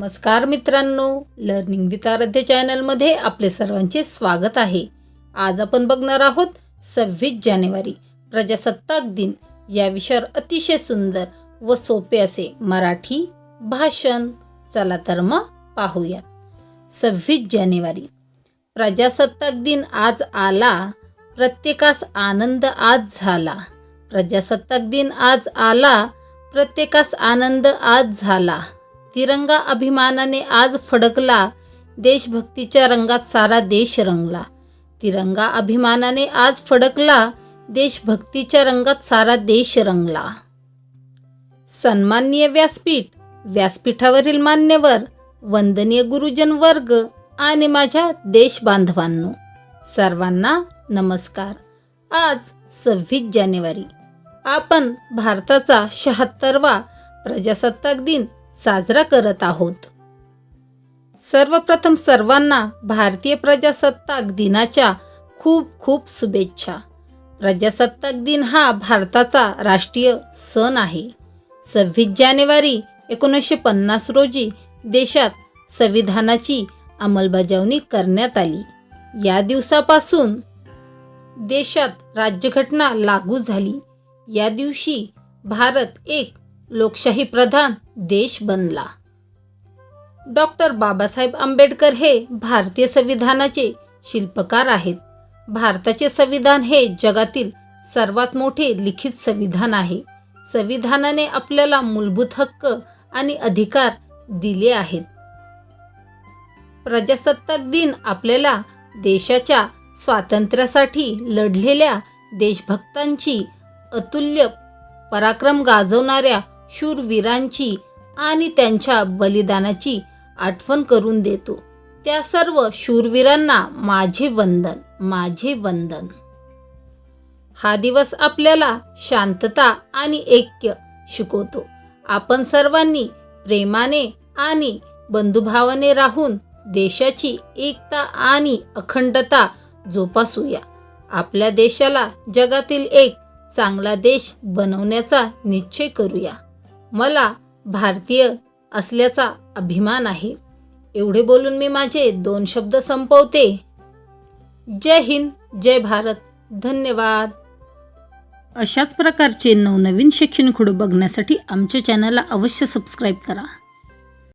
नमस्कार मित्रांनो learning with आराध्य चॅनलमध्ये आपले सर्वांचे स्वागत आहे. आज आपण बघणार आहोत सव्वीस जानेवारी प्रजासत्ताक दिन. या विषयावर अतिशय सुंदर व सोपे असे मराठी भाषण. चला तर मग पाहूयात. सव्वीस जानेवारी प्रजासत्ताक दिन आज आला. प्रत्येकास आनंद आज झाला. प्रजासत्ताक दिन आज आला. प्रत्येकास आनंद आज झाला. तिरंगा अभिमानाने आज फडकला देशभक्तीच्या रंगात सारा देश रंगला. तिरंगा अभिमानाने आज फडकला देशभक्तीच्या रंगात सारा देश रंगला. सन्माननीय व्यासपीठ व्यासपीठावरील मान्यवर वंदनीय गुरुजन वर्ग आणि माझ्या देश बांधवांनो सर्वांना नमस्कार. आज सव्वीस जानेवारी. आपण भारताचा शहात्तरवा प्रजासत्ताक दिन साजरा करत आहोत. सर्वप्रथम सर्वांना भारतीय प्रजासत्ताक दिनाच्या खूप खूप शुभेच्छा. प्रजासत्ताक दिन हा भारताचा राष्ट्रीय सण आहे. सव्वीस जानेवारी एकोणीसशे पन्नास रोजी देशात संविधानाची अंमलबजावणी करण्यात आली. या दिवसापासून देशात राज्यघटना लागू झाली. या दिवशी भारत एक लोकशाही प्रधान देश बनला. डॉक्टर बाबासाहेब आंबेडकर हे भारतीय संविधानाचे शिल्पकार आहेत. भारताचे संविधान हे जगातील सर्वात मोठे लिखित संविधान आहे. संविधानाने आपल्याला मूलभूत हक्क आणि अधिकार दिले आहेत. प्रजासत्ताक दिन आपल्याला देशाच्या स्वातंत्र्यासाठी लढलेल्या देशभक्तांची अतुल्य पराक्रम गाजवणाऱ्या शूरवीरांची आणि त्यांच्या बलिदानाची आठवण करून देतो. त्या सर्व शूरवीरांना माझे वंदन माझे वंदन. हा दिवस आपल्याला शांतता आणि ऐक्य शिकवतो. आपण सर्वांनी प्रेमाने आणि बंधुभावाने राहून देशाची एकता आणि अखंडता जोपासूया. आपल्या देशाला जगातील एक चांगला देश बनवण्याचा निश्चय करूया. मला भारतीय असल्याचा अभिमान आहे. एवढे बोलून मी माझे दोन शब्द संपवते. जय हिंद जय भारत. धन्यवाद. अशाच प्रकारचे नवनवीन शैक्षणिक व्हिडिओ बघण्यासाठी आमच्या चॅनलला अवश्य सबस्क्राईब करा.